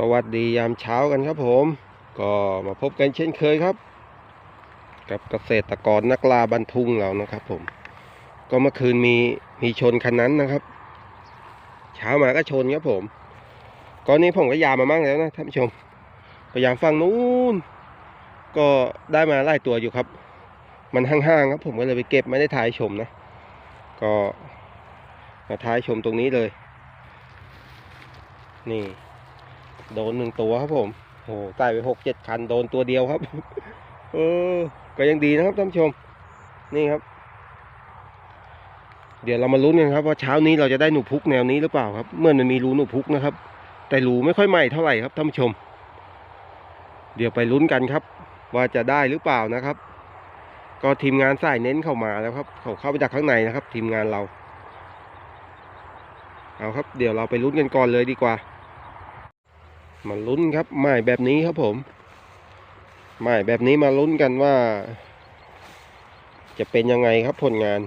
สวัสดียามเช้ากันครับผม ก็มาพบกันเช่นเคยครับ กับเกษตรกรนักลาบันทุงเรานะครับ ผม ก็เมื่อคืนมีมีชนคันนั้นนะครับ เช้ามาก็ชนครับผมก่อนนี้ผมก็ยามมามั่งแล้วนะท่านผู้ชมพยายามฟังนู้นก็ได้มาไล่ตัวอยู่ครับ มันห่างๆครับ ผมก็เลยไปเก็บไม่ได้ถ่ายชมนะ ก็มาถ่ายชมตรงนี้เลย นี่ โดนหนึ่งตัวครับผมโอ้หใส่ไปหกเจ็ดคันโดนตัวเดียวครับ เออ ก็ยังดีนะครับท่านผู้ชม นี่ครับ เดี๋ยวเรามาลุ้นกันครับว่าเช้านี้เราจะได้หนูพุกแนวนี้หรือเปล่าครับ เมื่อมันมีรูหนูพุกนะครับ แต่รูไม่ค่อยใหม่เท่าไหร่ครับท่านผู้ชม เดี๋ยวไปลุ้นกันครับ ว่าจะได้หรือเปล่านะครับ ก็ทีมงานสายเน้นเข้ามาแล้วครับ เขาเข้าไปจากข้างในนะครับ ทีมงานเรา เอาครับ เดี๋ยวเราไปลุ้นกันก่อนเลยดีกว่า มาลุ้นครับไม้แบบนี้ครับผมไม้แบบนี้มาลุ้นกันว่า จะเป็นยังไงครับผลงาน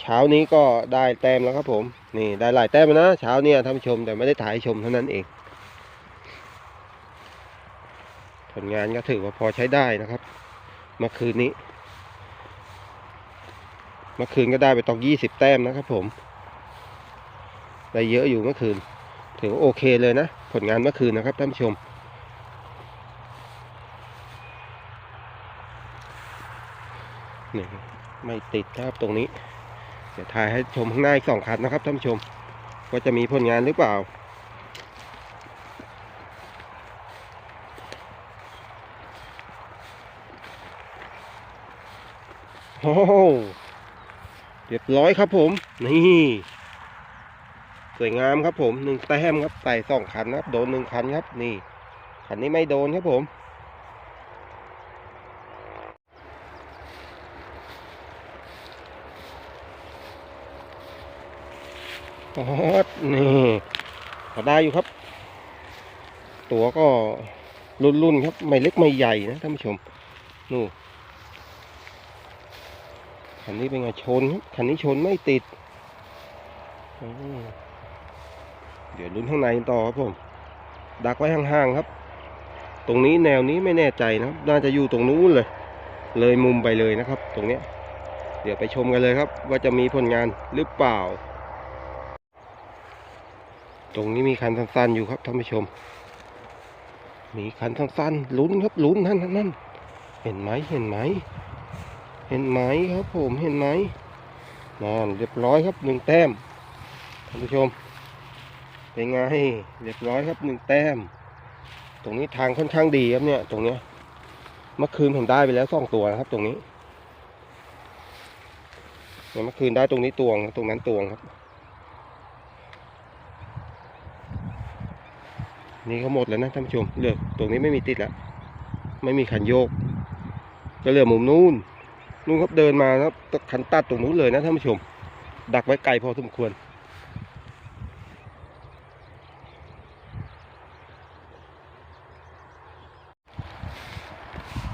เช้านี้ก็ได้แต้มแล้วครับผม นี่ได้หลายแต้มนะเช้าเนี่ยท่านชมแต่ไม่ได้ถ่ายชมเท่านั้นเอง ผลงานก็ถือว่าพอใช้ได้นะครับเมื่อคืนนี้เมื่อคืนก็ได้ไปตองยี่สิบแต้มนะครับผม ได้เยอะอยู่เมื่อคืน ถือโอเคเลยนะ ผลงานเมื่อคืนนะครับท่านผู้ชม นี่ไม่ติดนะครับตรงนี้ เดี๋ยวถ่ายให้ชมข้างหน้าอีกสองคันนะครับท่านผู้ชม ว่าจะมีผลงานหรือเปล่าโอ้เรียบร้อยครับผม นี่ วยงามครับผมหนึ่งแต้มครับใส่สองคันนะครับโดนหนึ่งคันครับ นี่คันนี้ไม่โดนครับผมโอ้โหนี่พอได้อยู่ครับ ตัวก็รุ่นๆครับ ไม่เล็กไม่ใหญ่นะท่านผู้ชมนู่นคันนี้เป็นไงชนครับคันนี้ชนไม่ติดอ เดี๋ยวลุ้นข้างในต่อครับผม ดักไว้ห่างๆครับ ตรงนี้แนวนี้ไม่แน่ใจนะครับ น่าจะอยู่ตรงนู้นเลย เลยมุมไปเลยนะครับ ตรงเนี้ย เดี๋ยวไปชมกันเลยครับ ว่าจะมีผลงานหรือเปล่า ตรงนี้มีคันสั้นๆอยู่ครับท่านผู้ชม มีคันสั้นๆลุ้นครับลุ้นนั่นนั่นนั่นเห็นไหมเห็นไหม เห็นไหมครับผมเห็นไหมนั่นเรียบร้อยครับหนึ่งแต้มท่านผู้ชม เป็นไงเรียบร้อยครับหนึ่งแต้ม ตรงนี้ทางค่อนข้างดีครับเนี่ย ตรงเนี้ยเมื่อคืนผมได้ไปแล้วสองตัวนะครับ ตรงนี้เนี่ยเมื่อคืนได้ตรงนี้ตวงตรงนั้นตวงครับ นี่เขาหมดแล้วนะท่านผู้ชมเหลือตรงนี้ไม่มีติดแล้วไม่มีขันโยกก็เหลือมุมนู้นนู้นครับเดินมาครับขันตัดตรงนู้นเลยนะท่านผู้ชม ดักไว้ไกลพอสมควร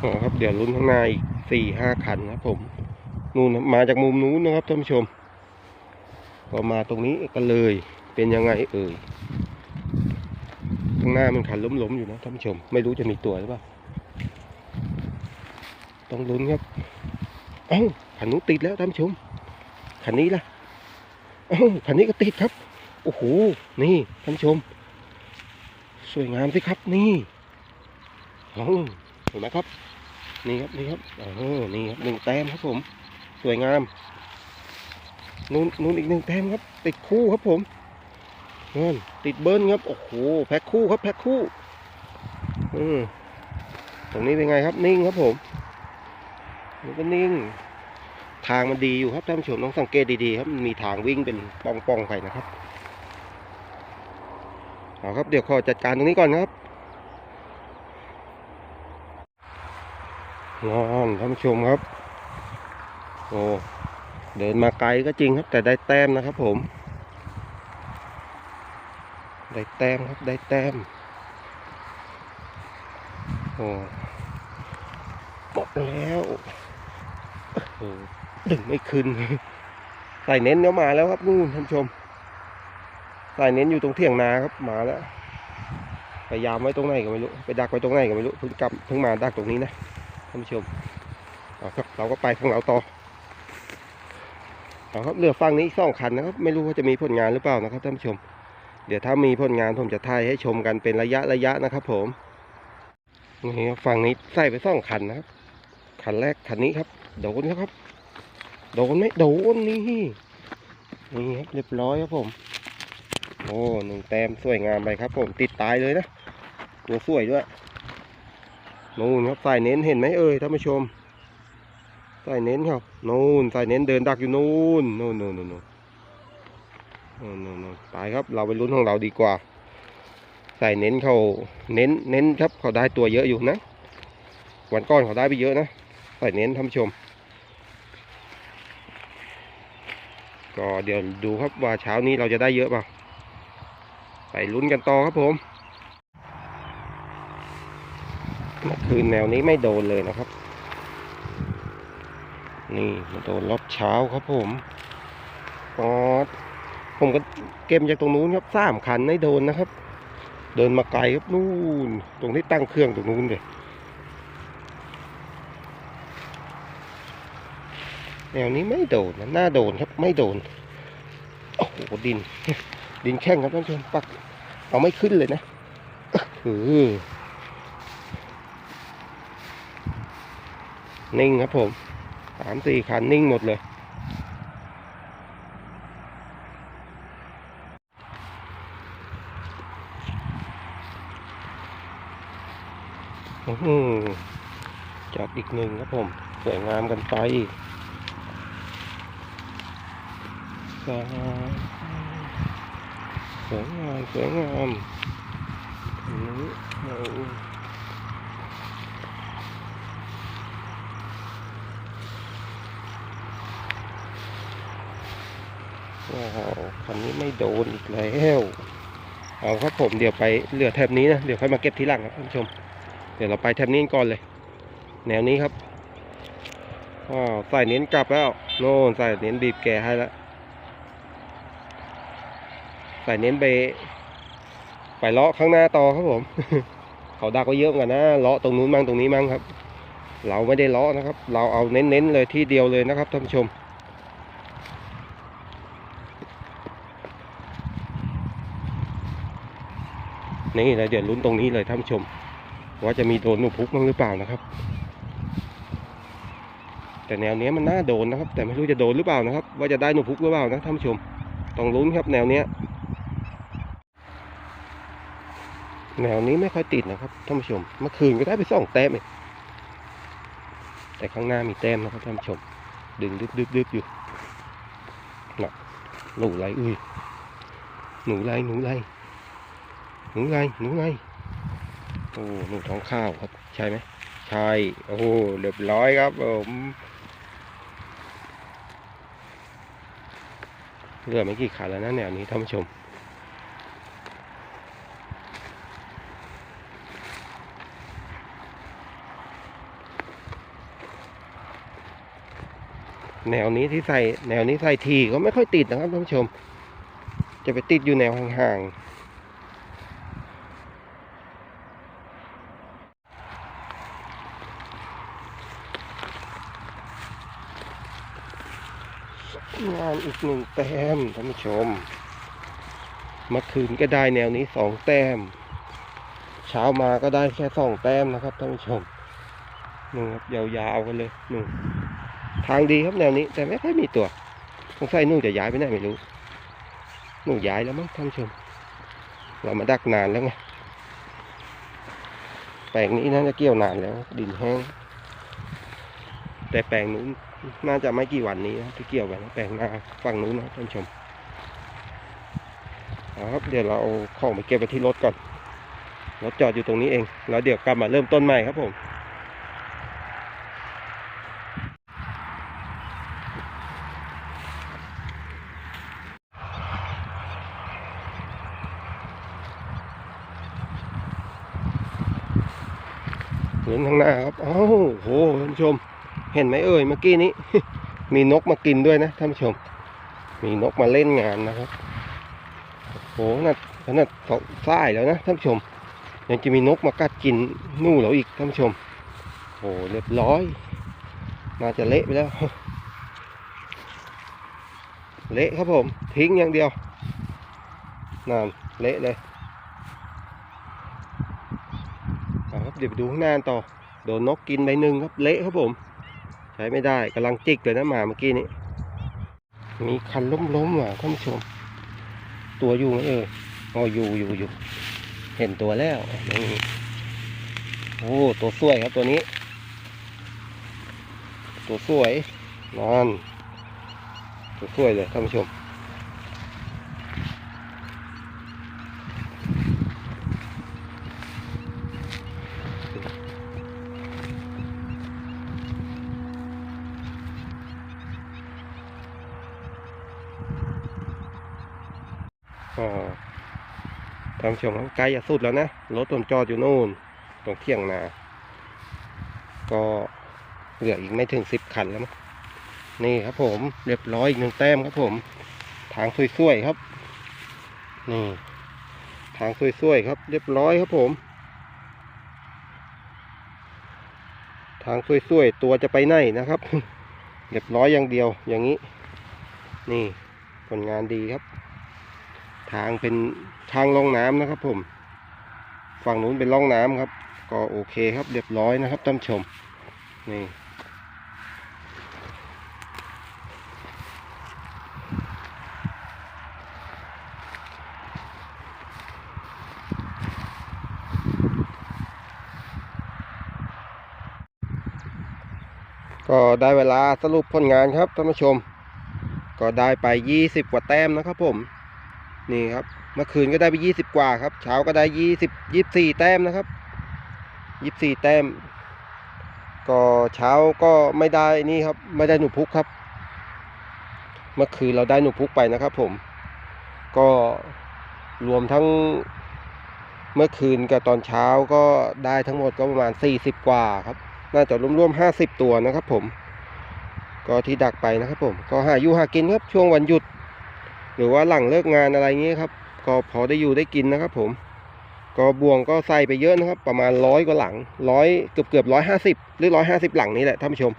อ๋อครับ เดี๋ยวลุ้นข้างหน้าอีกสี่ห้าคันนะครับผมนู่นมาจากมุมนู้นนะครับท่านผู้ชม ก็มาตรงนี้กันเลยเป็นยังไงเอ่ยข้างหน้ามันคันล้มๆอยู่นะท่านผู้ชม ไม่รู้จะมีตัวหรือเปล่าต้องลุ้นครับเอ้าคันนู้นติดแล้วท่านผู้ชมคันนี้ล่ะเอ้าคันนี้ก็ติดครับโอ้โหนี่ท่านผู้ชม สวยงามสิครับนี่เห็นไหมครับ นี่ครับนี่ครับเออนี่ครับหนึ่งแต้มครับผม สวยงามนู่นนู่นอีกหนึ่งแต้มครับ ติดคู่ครับผมนั่นติดเบิ้ลครับโอ้โหแพ็คคู่ครับแพ็คคู่อืมตรงนี้เป็นไงครับนิ่งครับผมมันก็นิ่ง ทางมันดีอยู่ครับท่านผู้ชมต้องสังเกตดีๆครับมันมีทางวิ่งเป็นป่องๆไปนะครับเอาครับเดี๋ยวขอจัดการตรงนี้ก่อนครับ นอนท่านผู้ชมครับ โอ้เดินมาไกลก็จริงครับ แต่ได้แต้มนะครับผม ได้แต้มครับได้แต้มโอ้หมดแล้วโอ้ดึงไม่ขึ้นใส่เน้นก็มาแล้วครับนู่นท่านผู้ชมใส่เน้นอยู่ตรงเที่ยงนาครับมาแล้วพยายามไว้ตรงไหนก็ไม่รู้ไปดักไว้ตรงไหนก็ไม่รู้เพิ่งกลับเพิ่งมาดักตรงนี้นะ ท่านผู้ชมเอาครับเราก็ไปของเราต่อเอาครับเรือฟังนี้สองคันนะครับ ไม่รู้ว่าจะมีผลงานหรือเปล่านะครับท่านผู้ชม เดี๋ยวถ้ามีผลงานผมจะถ่ายให้ชมกันเป็นระยะระยะนะครับ ผมนี่ครับฝั่งนี้ใส่ไปสองคันนะครับคันแรกคันนี้ครับโดนครับ โดนไหมโดนนี่นี่ครับเรียบร้อยครับผม โอ้หนึ่งแต้มสวยงามไปครับ ผมติดตายเลยนะตัวสวยด้วย นู่นครับใส่เน้นเห็นไหมเอ่ยท่านผู้ชมใส่เน้นครับนู่นใส่เน้นเดินดักอยู่นู่นนู่นนู่นนู่นนู่นนู่นไปครับเราไปลุ้นของเราดีกว่าใส่เน้นเขาเน้นเน้นครับเขาได้ตัวเยอะอยู่นะวันก้อนเขาได้ไปเยอะนะใส่เน้นท่านผู้ชม ก็เดี๋ยวดูครับว่าเช้านี้เราจะได้เยอะเปล่าไปลุ้นกันต่อครับผม เมื่อคืนแนวนี้ไม่โดนเลยนะครับ นี่มาโดนรอบเช้าครับผมปอดผมก็เก็บจากตรงนู้นครับสามคันไม่โดนนะครับ เดินมาไกลครับนู่น ตรงที่ตั้งเครื่องตรงนู้นเลยแนวนี้ไม่โดนนะหน้าโดนครับไม่โดน โอ้โหดิน ดินแข้งครับท่านผู้ชมปัก เอาไม่ขึ้นเลยนะเออ นิ่งครับผมสามสี่คันนิ่งหมดเลยอือหือจับอีกหนึ่งครับผม สวยงามกันไปสวยงามสวยงามสวยงาม นี้าโอ้โหคันนี้ไม่โดนอีกแล้วเอาครับผมเดี๋ยวไปเหลือแถบนี้นะเดี๋ยวค่อยมาเก็บทีหลังครับท่านผู้ชม เดี๋ยวเราไปแถบนี้ก่อนเลย แนวนี้ครับอ้าวใส่เน้นกลับแล้วโน่นใส่เน้นบีบแกให้แล้วใส่เน้นไปไปเลาะข้างหน้าต่อครับผม เขาดักไว้เยอะเหมือนกันนะเลาะตรงนู้นมั่งตรงนี้มั่งครับ เราไม่ได้เลาะนะครับ เราเอาเน้นๆเลยที่เดียวเลยนะครับท่านผู้ชม นี่เลยเดี๋ยวลุ้นตรงนี้เลยท่านผู้ชม ว่าจะมีโดนหนูพุกมั้งหรือเปล่านะครับ แต่แนวเนี้ยมันน่าโดนนะครับ แต่ไม่รู้จะโดนหรือเปล่านะครับ ว่าจะได้หนูพุกหรือเปล่านะท่านผู้ชมต้องลุ้นครับแนวเนี้ยแนวนี้ไม่ค่อยติดนะครับท่านผู้ชม เมื่อคืนก็ได้ไปสองแต้มเองแต่ข้างหน้ามีแต้มนะครับท่านผู้ชม ดึงดึบดึบดึบอยู่น่ะหนูไรเอ้ยหนูไรหนูไร หนูไรหนูไรโอ้หนูท้องข้าวครับ ใช่ไหมใช่โอ้โหเรียบร้อยครับผมเหลือไม่กี่ขาแล้วนะแนวนี้ท่านผู้ชมแนวนี้ที่ใส่แนวนี้ใส่ทีก็ไม่ค่อยติดนะครับท่านผู้ชม จะไปติดอยู่แนวห่างๆ งานอีกหนึ่งแต้มท่านผู้ชมเมื่อคืนก็ได้แนวนี้สองแต้ม เช้ามาก็ได้แค่สองแต้มนะครับท่านผู้ชมนี่งครับยาวๆกันเลยหนี่งทางดีครับแนวนี้ แต่ไม่ค่อยมีตัวสงสัยนู่นจะย้ายไปไหนไม่รู้นู่นย้ายแล้วมั้งท่านผู้ชม เรามาดักนานแล้วไงแปลงนี้น่าจะเกี่ยวนานแล้ว ดินแห้ง แต่แปลงนู้น น่าจะไม่กี่วันนี้นะที่เกี่ยวกันะแปลงหน้าฝั่งนู้นนะท่านชมเอาครับเดี๋ยวเราเอาของไปเก็บไว้ที่รถก่อนรถจอดอยู่ตรงนี้เอง แล้วเดี๋ยวกลับมาเริ่มต้นใหม่ครับผมเห็นข้างหน้าครับ อ้าวโหท่านชม เห็นไหมเอ่ยเมื่อกี้นี้ มีนกมากินด้วยนะท่านผู้ชม มีนกมาเล่นงานนะครับโอ้โหนาดขนาดสองสายแล้วนะท่านผู้ชม ยังจะมีนกมากัดกินนู่เราอีกท่านผู้ชมโอ้เรียบร้อย น่าจะเละไปแล้ว เละครับผม ทิ้งอย่างเดียวนั่นเละเลยเอาครับเดี๋ยวไปดูข้างหน้าต่อ โดนนกกินใบหนึ่งครับ เละครับผม ช้ไม่ได้กำลังจิกเลยนะหมาเมื่อกี้นี้ มีคันล้มๆอะท่านผู้ชม ตัวอยู่ไหมเอ่ยอ๋ออยู่อยู่อยู่เห็นตัวแล้วนี่โอ้ตัวสวยครับตัวนี้ ตัวสวยนั่นตัวสวยเลยท่านผู้ชม อ่าท่านผู้ชมครับใกล้จะสุดแล้วนะ รถผมจอดอยู่นู่น ตรงเที่ยงนา ก็เหลืออีกไม่ถึงสิบคันแล้วมั้งนี่ครับผมเรียบร้อยอีกหนึ่งแต้มครับผม ทางสวยๆครับ นี่ ทางสวยๆครับ เรียบร้อยครับผม ทางสวยๆตัวจะไปไหนนะครับ เรียบร้อยอย่างเดียวอย่างนี้ นี่ผลงานดีครับ ทางเป็นทางล่องน้ำนะครับผม ฝั่งนู้นเป็นล่องน้ำครับ ก็โอเคครับเรียบร้อยนะครับท่านชม นี่ก็ได้เวลาสรุปผลงานครับท่านผู้ชม ก็ได้ไป 20 กว่าแต้มนะครับผม นี่ครับ เมื่อคืนก็ได้ไป20กว่าครับ เช้าก็ได้20 24แต้มนะครับ24แต้ม ก็เช้าก็ไม่ได้นี่ครับ ไม่ได้หนูพุกครับ เมื่อคืนเราได้หนูพุกไปนะครับ ผม ก็รวมทั้งเมื่อคืนกับตอนเช้าก็ได้ทั้งหมดก็ประมาณ40กว่าครับ น่าจะรวมๆ50ตัวนะครับ ผม ก็ที่ดักไปนะครับ ผม ก็หาอยู่หากินครับช่วงวันหยุด หรือว่าหลังเลิกงานอะไรเงี้ยครับ ก็พอได้อยู่ได้กินนะครับ ผม ก็บ่วงก็ใส่ไปเยอะนะครับ ประมาณร้อยกว่าหลังร้อยเกือบเกือบร้อยห้าสิบหรือร้อยห้าสิบหลังนี้แหละท่านผู้ชม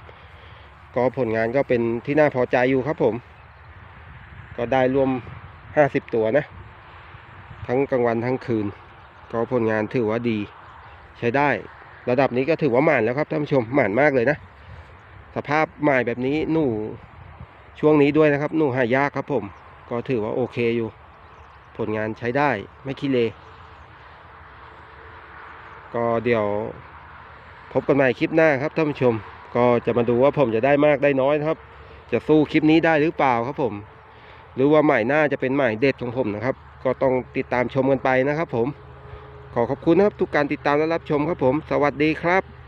ก็ผลงานก็เป็นที่น่าพอใจอยู่ครับผม ก็ได้รวมห้าสิบตัวนะ ทั้งกลางวันทั้งคืน ก็ผลงานถือว่าดี ใช้ได้ระดับนี้ก็ถือว่าหมานแล้วครับท่านผู้ชมหมานมากเลยนะ สภาพหมายแบบนี้หนูช่วงนี้ด้วยนะครับ หนูหายากครับผม ก็ถือว่าโอเคอยู่ ผลงานใช้ได้ไม่ขี้เลก็เดี๋ยวพบกันใหม่คลิปหน้าครับท่านผู้ชม ก็จะมาดูว่าผมจะได้มากได้น้อยครับ จะสู้คลิปนี้ได้หรือเปล่าครับผม หรือว่าหมายหน้าจะเป็นหมายเด็ดของผมนะครับ ก็ต้องติดตามชมกันไปนะครับผม ขอขอบคุณนะครับทุกการติดตามและรับชมครับผม สวัสดีครับ